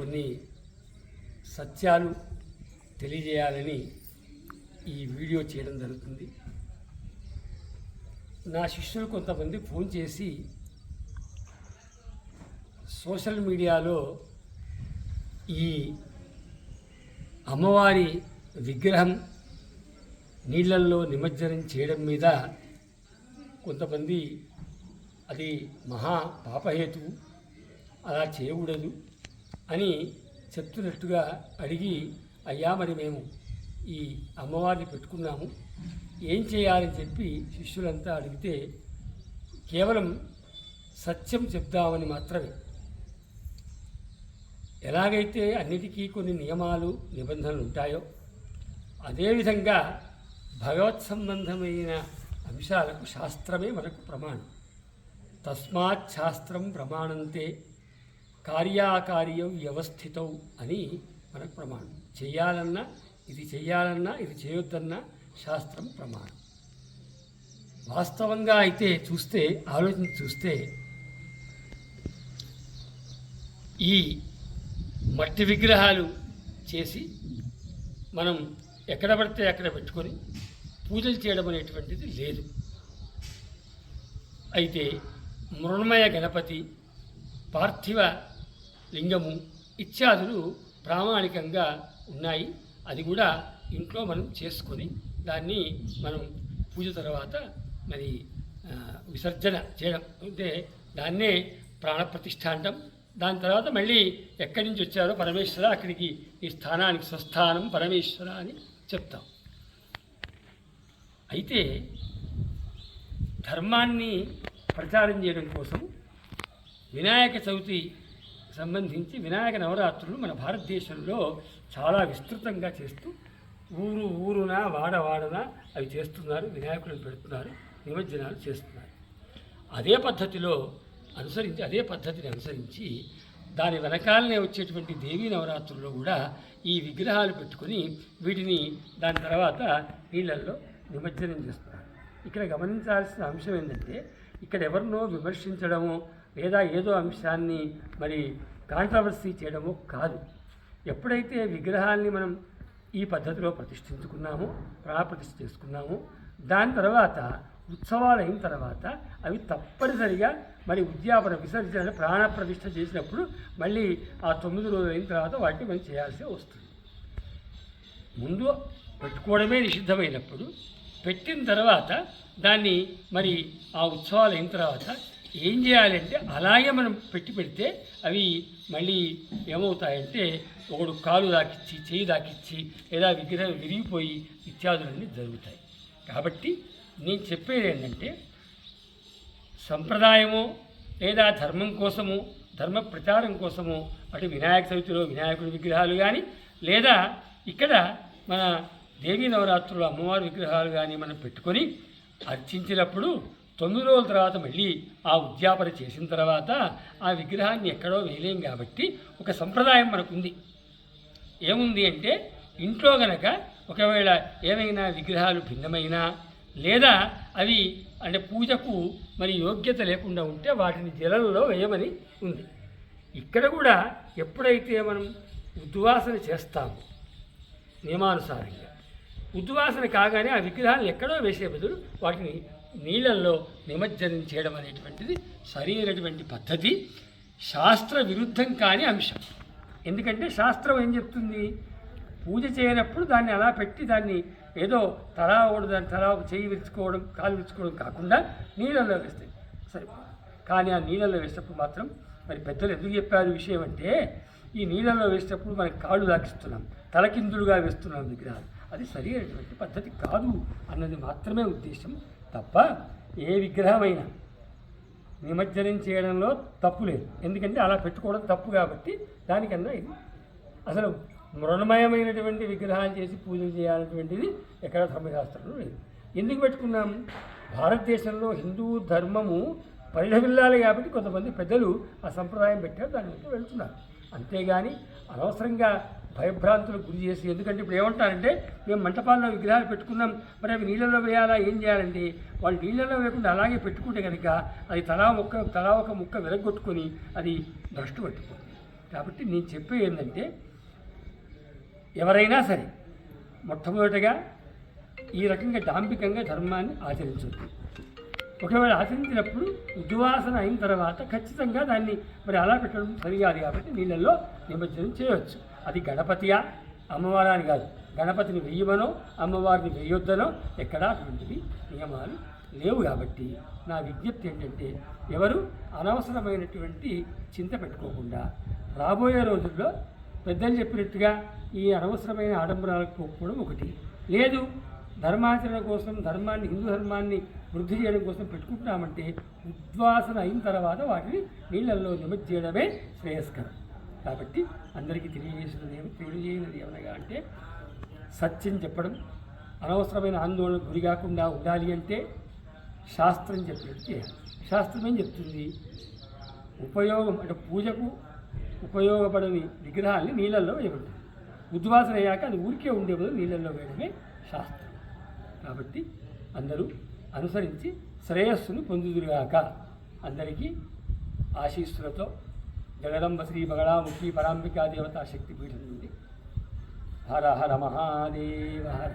కొన్ని సత్యాలు తెలియజేయాలని ఈ వీడియో చేయడం జరుగుతుంది. నా శిష్యులు కొంతమంది ఫోన్ చేసి సోషల్ మీడియాలో ఈ అమ్మవారి విగ్రహం నీళ్ళల్లో నిమజ్జనం చేయడం మీద కొంతమంది అది మహా పాపహేతువు అలా చేయకూడదు. అని చెప్తున్నట్టుగా అడిగి అయ్యా మరి మేము ఈ అమ్మవారిని పెట్టుకున్నాము. ఏం చేయాలని చెప్పి శిష్యులంతా అడిగితే కేవలం సత్యం చెప్దామని మాత్రమే. ఎలాగైతే అన్నిటికీ కొన్ని నియమాలు నిబంధనలు ఉంటాయో అదేవిధంగా భగవత్ సంబంధమైన అంశాలకు శాస్త్రమే మనకు ప్రమాణం. తస్మాత్ శాస్త్రం ప్రమాణంతే కార్యాకార్యం వ్యవస్థితం అని మనకు ప్రమాణం. చేయాలన్నా ఇది చేయాలన్నా ఇది చేయొద్దన్నా శాస్త్రం ప్రమాణం. వాస్తవంగా అయితే చూస్తే ఆలోచన చూస్తే ఈ మట్టి విగ్రహాలు చేసి మనం ఎక్కడ పడితే అక్కడ పెట్టుకొని పూజలు చేయడం అనేటువంటిది లేదు. అయితే మృణమయ గణపతి పార్థివ లింగము ఇత్యాదులు ప్రామాణికంగా ఉన్నాయి. అది కూడా ఇంట్లో మనం చేసుకొని దాన్ని మనం పూజ తర్వాత మరి విసర్జన చేయడం. అంటే దాన్నే ప్రాణప్రతిష్ఠ అంటాం దాని తర్వాత మళ్ళీ ఎక్కడి నుంచి వచ్చారో పరమేశ్వర అక్కడికి ఈ స్థానానికి స్వస్థానం పరమేశ్వర అని చెప్తాం. అయితే ధర్మాన్ని ప్రచారం చేయడం కోసం వినాయక చవితి సంబంధించి వినాయక నవరాత్రులు మన భారతదేశంలో చాలా విస్తృతంగా చేస్తూ ఊరు ఊరున వాడ వాడన అవి చేస్తున్నారు వినాయకులను పెడుతున్నారు నిమజ్జనాలు చేస్తున్నారు. అదే పద్ధతిలో అనుసరించి అదే పద్ధతిని అనుసరించి దాని వెనకాలనే వచ్చేటువంటి దేవీ నవరాత్రుల్లో కూడా ఈ విగ్రహాలు పెట్టుకొని వీటిని దాని తర్వాత నీళ్ళల్లో నిమజ్జనం చేస్తున్నారు. ఇక్కడ గమనించాల్సిన అంశం ఏంటంటే ఇక్కడ ఎవరినో విమర్శించడమో లేదా ఏదో అంశాన్ని మరి కాంట్రవర్సీ చేయడమో కాదు. ఎప్పుడైతే విగ్రహాల్ని మనం ఈ పద్ధతిలో ప్రతిష్ఠించుకున్నామో ప్రాణప్రతిష్ఠ చేసుకున్నామో దాని తర్వాత ఉత్సవాలు అయిన తర్వాత అవి తప్పనిసరిగా మరి ఉద్యాపన విసర్జన ప్రాణప్రతిష్ఠ చేసినప్పుడు మళ్ళీ ఆ తొమ్మిది రోజులు అయిన తర్వాత వాటిని మనం చేయాల్సి వస్తుంది. ముందు పెట్టుకోవడమే నిషిద్ధమైనప్పుడు పెట్టిన తర్వాత దాన్ని మరి ఆ ఉత్సవాలు అయిన తర్వాత ఏం చేయాలంటే అలాగే మనం పెట్టి పెడితే అవి మళ్ళీ ఏమవుతాయంటే ఒకడు కాలు దాకిచ్చి చేయి దాకిచ్చి లేదా విగ్రహం విరిగిపోయి ఇత్యాదులన్నీ జరుగుతాయి. కాబట్టి నేను చెప్పేది ఏంటంటే సంప్రదాయము లేదా ధర్మం కోసము ధర్మ ప్రచారం కోసము అటు వినాయక చవితిలో వినాయకుడి విగ్రహాలు కానీ లేదా ఇక్కడ మన దేవీ నవరాత్రులు అమ్మవారి విగ్రహాలు కానీ మనం పెట్టుకొని అర్చించినప్పుడు తొమ్మిది రోజుల తర్వాత మళ్ళీ ఆ ఉద్యాపన చేసిన తర్వాత ఆ విగ్రహాన్ని ఎక్కడో వేయలేం కాబట్టి ఒక సంప్రదాయం మనకుంది. ఏముంది అంటే ఇంట్లో గనక ఒకవేళ ఏమైనా విగ్రహాలు భిన్నమైనా లేదా అవి అంటే పూజకు మరి యోగ్యత లేకుండా ఉంటే వాటిని జలంలో వేయమని ఉంది. ఇక్కడ కూడా ఎప్పుడైతే మనం ఉద్వాసన చేస్తాము నియమానుసారంగా ఉద్వాసన కాగానే ఆ విగ్రహాలను ఎక్కడో వేసే బదులు వాటిని నీళ్ళల్లో నిమజ్జనం చేయడం అనేటువంటిది సరైనటువంటి పద్ధతి శాస్త్ర విరుద్ధం కాని అంశం. ఎందుకంటే శాస్త్రం ఏం చెప్తుంది? పూజ చేయనప్పుడు దాన్ని అలా పెట్టి దాన్ని ఏదో తలా ఓడు దాన్ని తలా చేయి విరుచుకోవడం కాలు విరుచుకోవడం కాకుండా నీళ్ళల్లో వేస్తాయి సరే కానీ ఆ నీళ్ళల్లో వేసినప్పుడు మాత్రం మరి పెద్దలు ఎందుకు చెప్పారు విషయం అంటే ఈ నీళ్ళల్లో వేసేటప్పుడు మనకి కాళ్ళు దాకిస్తున్నాం తలకిందులుగా వేస్తున్నాం విగ్రహాలు. అది సరైనటువంటి పద్ధతి కాదు అన్నది మాత్రమే ఉద్దేశం. తప్ప ఏ విగ్రహమైనా నిమజ్జనం చేయడంలో తప్పు లేదు. ఎందుకంటే అలా పెట్టుకోవడం తప్పు కాబట్టి దానికన్నా ఇది అసలు మృణమయమైనటువంటి విగ్రహాలు చేసి పూజలు చేయాలనేటువంటిది ఎక్కడ ధర్మశాస్త్రంలో లేదు. ఎందుకు పెట్టుకున్నాం? భారతదేశంలో హిందూ ధర్మము పరిఢవిల్లాలి కాబట్టి కొంతమంది పెద్దలు ఆ సంప్రదాయం పెట్టారు దాని వెంట వెళ్తున్నారు. అంతేగాని అనవసరంగా భయభ్రాంతులకు గురి చేసి ఎందుకంటే ఇప్పుడు ఏమంటారంటే మేము మంటపాల్లో విగ్రహాలు పెట్టుకున్నాం మరి అవి నీళ్ళలో వేయాలా ఏం చేయాలంటే వాళ్ళు నీళ్ళలో వేయకుండా అలాగే పెట్టుకుంటే కనుక అది తలా ముక్క తలా ఒక ముక్క వెలగొట్టుకొని అది భ్రష్టు పట్టుకుంది కాబట్టి నేను చెప్పే ఏంటంటే ఎవరైనా సరే మొట్టమొదటగా ఈ రకంగా డాంబికంగా ధర్మాన్ని ఆచరించండి ఒకవేళ ఆచరించినప్పుడు ఉద్వాసన అయిన తర్వాత ఖచ్చితంగా దాన్ని మరి అలా పెట్టడం సరికాదు కాబట్టి నీళ్ళల్లో నిమజ్జనం చేయవచ్చు. అది గణపతియా? అమ్మవారా అని కాదు. గణపతిని వెయ్యమనో అమ్మవారిని వెయ్యొద్దనో ఎక్కడా అటువంటివి నియమాలు లేవు కాబట్టి నా విజ్ఞప్తి ఏంటంటే ఎవరు అనవసరమైనటువంటి చింత పెట్టుకోకుండా రాబోయే రోజుల్లో పెద్దలు చెప్పినట్టుగా ఈ అనవసరమైన ఆడంబరాలకు పోకపోవడం ఒకటి. లేదు ధర్మాచరణ కోసం ధర్మాన్ని హిందూ ధర్మాన్ని వృద్ధి చేయడం కోసం పెట్టుకుంటామంటే ఉద్వాసన అయిన తర్వాత వాటిని నీళ్ళల్లో నిమజ్జేయడమే శ్రేయస్కరం. కాబట్టి అందరికీ తెలియజేసినది ఏమి తెలియజేయనది ఏమనగా అంటే సత్యం చెప్పడం అనవసరమైన ఆందోళనకు గురి కాకుండా ఉండాలి అంటే శాస్త్రం చెప్పినట్టు చేయాలి. శాస్త్రం ఏం చెప్తుంది? ఉపయోగం అంటే పూజకు ఉపయోగపడని విగ్రహాన్ని నీళ్ళల్లో వేయబడుతుంది ఉద్వాసన అయ్యాక అది ఊరికే ఉండే బదులు నీళ్ళల్లో వేయడమే శాస్త్రం. కాబట్టి అందరూ అనుసరించి శ్రేయస్సును పొందుదురుగాక. అందరికీ ఆశీస్సులతో జగదంబ శ్రీ బగళాముఖి పరాంబికా దేవతా శక్తి పీఠం నుండి. హర హర మహాదేవ హర.